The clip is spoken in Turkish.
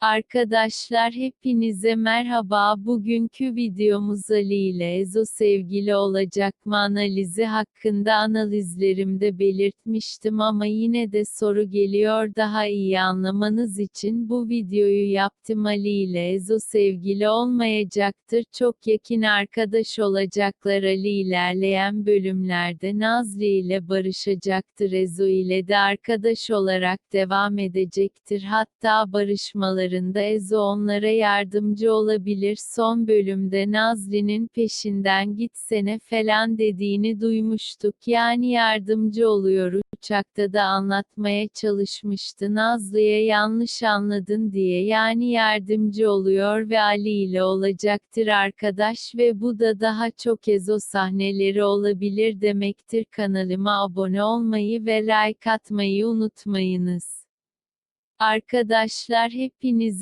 Arkadaşlar hepinize merhaba. Bugünkü videomuz Ali ile Ezo sevgili olacak. Mı analizi hakkında analizlerimde belirtmiştim ama yine de soru geliyor. Daha iyi anlamanız için bu videoyu yaptım. Ali ile Ezo sevgili olmayacaktır. Çok yakın arkadaş olacaklar. Ali ilerleyen bölümlerde Nazlı ile barışacaktır. Ezo ile de arkadaş olarak devam edecektir. Hatta barışmaları başlarında Ezo onlara yardımcı olabilir. Son bölümde Nazli'nin peşinden gitsene falan dediğini duymuştuk. Yani yardımcı oluyor. Uçakta da anlatmaya çalışmıştı. Nazlı'ya yanlış anladın diye yani yardımcı oluyor ve Ali ile olacaktır arkadaş ve bu da daha çok Ezo sahneleri olabilir demektir. Kanalıma abone olmayı ve like atmayı unutmayınız. Arkadaşlar hepinize